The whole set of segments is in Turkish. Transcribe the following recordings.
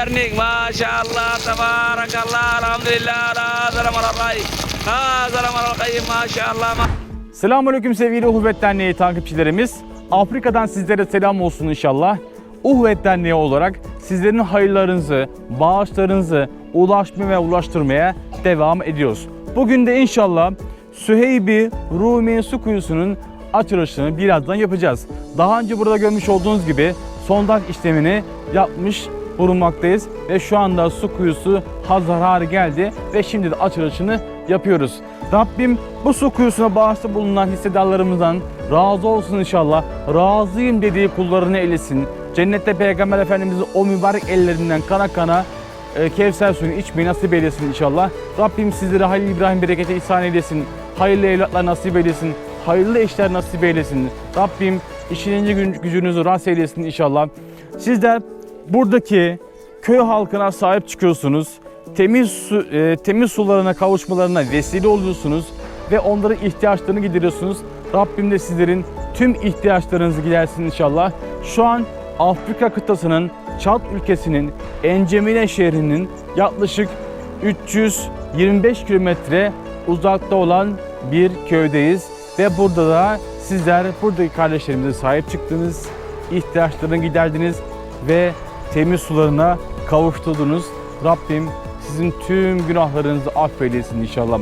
dernek maşallah tabarakallah elhamdülillah la zalamarallah la zalamarallah maşallah Selamünaleyküm sevgili Uhvet Derneği takipçilerimiz. Afrika'dan sizlere selam olsun inşallah. Uhvet Derneği olarak sizlerin hayırlarınızı, bağışlarınızı ulaşmaya ve ulaştırmaya devam ediyoruz. Bugün de inşallah Süheybi Rumi Su Kuyusu'nun açılışını birazdan yapacağız. Daha önce burada görmüş olduğunuz gibi sondaj işlemini yapmış bulunmaktayız ve şu anda su kuyusu hazır hale geldi ve şimdi de açılışını yapıyoruz. Rabbim bu su kuyusuna bağışta bulunan hissedarlarımızdan razı olsun inşallah. Razıyım dediği kullarını eylesin. Cennette Peygamber Efendimizin o mübarek ellerinden kana kana e, Kevser suyunu içmeyi nasip eylesin inşallah. Rabbim sizlere Halil İbrahim bereketi ihsan eylesin. Hayırlı evlatlar nasip eylesin. Hayırlı eşler nasip eylesin. Rabbim işinizi gü- gücünüzü rast eylesin inşallah. Sizler buradaki köy halkına sahip çıkıyorsunuz. Temiz su, e, temiz sularına kavuşmalarına vesile oluyorsunuz ve onların ihtiyaçlarını gideriyorsunuz. Rabbim de sizlerin tüm ihtiyaçlarınızı gidersin inşallah. Şu an Afrika kıtasının Çad ülkesinin Encemine şehrinin yaklaşık 325 kilometre uzakta olan bir köydeyiz ve burada da sizler buradaki kardeşlerimize sahip çıktınız, ihtiyaçlarını giderdiniz ve temiz sularına kavuşturdunuz. Rabbim sizin tüm günahlarınızı affeylesin inşallah.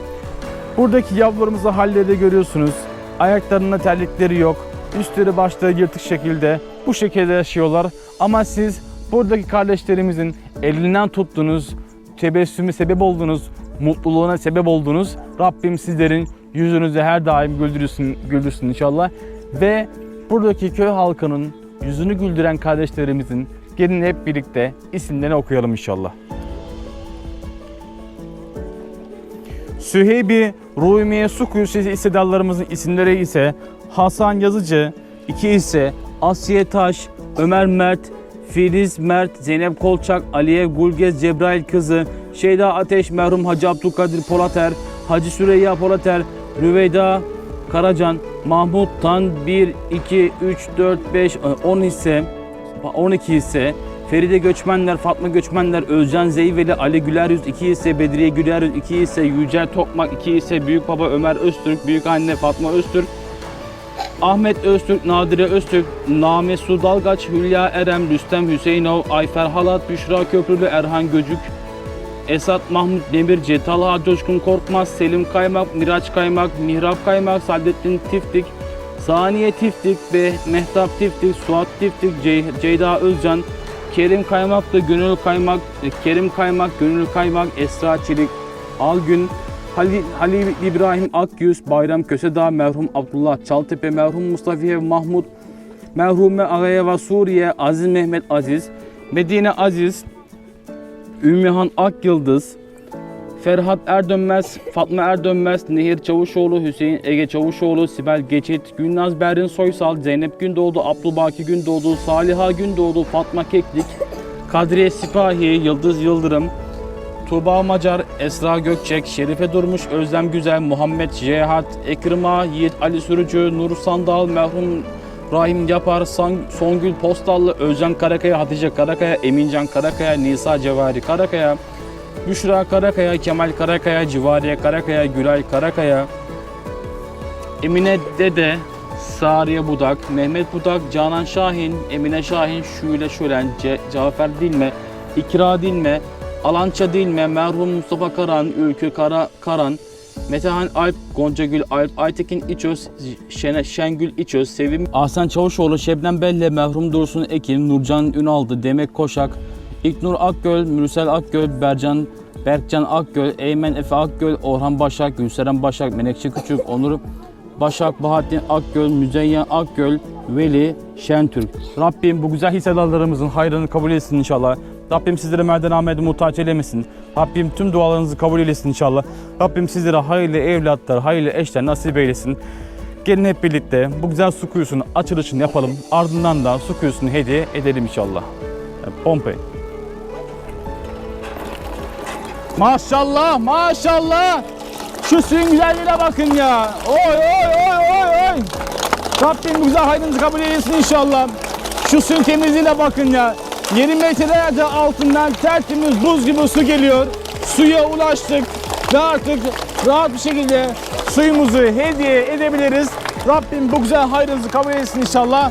Buradaki yavrularımızı halleri de görüyorsunuz. Ayaklarında terlikleri yok. Üstleri başları yırtık şekilde bu şekilde yaşıyorlar. Ama siz buradaki kardeşlerimizin elinden tuttunuz, tebessümü sebep oldunuz, mutluluğuna sebep oldunuz. Rabbim sizlerin yüzünüzü her daim güldürsün, güldürsün inşallah. Ve buradaki köy halkının yüzünü güldüren kardeşlerimizin gelin hep birlikte isimlerini okuyalım inşallah. Süheybi Rumiye Su Kuyusu hissedarlarımızın isimleri ise Hasan Yazıcı, iki ise Asiye Taş, Ömer Mert, Filiz Mert, Zeynep Kolçak, Aliye Gulgez Cebrail kızı, Şeyda Ateş, merhum Hacı Abdülkadir Polater, Hacı Süreyya Polater, Rüveyda Karacan, Mahmut Tan 1, 2, 3, 4, 5, 10 ise 12 ise Feride Göçmenler, Fatma Göçmenler, Özcan Zeyveli, Ali Güler Yüz 2 ise Bedriye Güler Yüz 2 ise Yücel Tokmak 2 ise Büyük Baba Ömer Öztürk, Büyük Anne Fatma Öztürk, Ahmet Öztürk, Nadire Öztürk, Name Su Dalgaç, Hülya Erem, Rüstem Hüseyinov, Ayfer Halat, Büşra Köprülü, Erhan Göcük, Esat Mahmut Demirci, Talha Coşkun Korkmaz, Selim Kaymak, Miraç Kaymak, Mihrap Kaymak, Saadettin Tiftik, Saniye Tiftik ve Mehtap Tiftik, Suat Tiftik, Cey- Ceyda Özcan, Kerim Kaymaklı, Gönül Kaymak, e, Kerim Kaymak, Gönül Kaymak, Esra Çelik, Algün, Halil, Halil İbrahim Akyüz, Bayram Kösedağ, merhum Abdullah Çaltepe, merhum Mustafiye Mahmut, merhume Agayeva Suriye, Aziz Mehmet Aziz, Medine Aziz, Ümmühan Akyıldız, Ferhat Erdönmez, Fatma Erdönmez, Nehir Çavuşoğlu, Hüseyin Ege Çavuşoğlu, Sibel Geçit, Gülnaz Berrin Soysal, Zeynep Gündoğdu, Abdülbaki Gündoğdu, Saliha Gündoğdu, Fatma Keklik, Kadriye Sipahi, Yıldız Yıldırım, Tuğba Macar, Esra Gökçek, Şerife Durmuş, Özlem Güzel, Muhammed Cihat, Ekrima, Yiğit Ali Sürücü, Nur Sandal, merhum Rahim Yapar, Songül Postallı, Özcan Karakaya, Hatice Karakaya, Emincan Karakaya, Nisa Cevari Karakaya, Büşra Karakaya, Kemal Karakaya, Civariye Karakaya, Gülay Karakaya, Emine Dede, Sariye Budak, Mehmet Budak, Canan Şahin, Emine Şahin, Şule Şölen, Ce- Cafer Dilme, İkra Dilme, Alança Dilme, merhum Mustafa Karan, Ülkü Kara Karan, Metehan Alp, Goncagül Alp, Aytekin İçöz, Şene, Şengül İçöz, Sevim Ahsen Çavuşoğlu, Şebnem Belle, merhum Dursun Ekin, Nurcan Ünaldı, Demek Koşak, İknur Akgöl, Mürsel Akgöl, Bercan Berkcan Akgöl, Eymen Efe Akgöl, Orhan Başak, Gülseren Başak, Menekşe Küçük, Onur Başak, Bahattin Akgöl, Müzeyyen Akgöl, Veli Şentürk. Rabbim bu güzel hissedarlarımızın hayrını kabul etsin inşallah. Rabbim sizlere merden Ahmet'e muhtaç eylemesin. Rabbim tüm dualarınızı kabul eylesin inşallah. Rabbim sizlere hayırlı evlatlar, hayırlı eşler nasip eylesin. Gelin hep birlikte bu güzel su kuyusunun açılışını yapalım. Ardından da su kuyusunu hediye edelim inşallah. Pompey. Maşallah, maşallah. Şu suyun güzelliğine bakın ya. Oy oy oy oy oy. Rabbim bu güzel hayrınızı kabul eylesin inşallah. Şu suyun temizliğine bakın ya. 20 metrelerde altından tertemiz buz gibi su geliyor. Suya ulaştık ve artık rahat bir şekilde suyumuzu hediye edebiliriz. Rabbim bu güzel hayrınızı kabul etsin inşallah.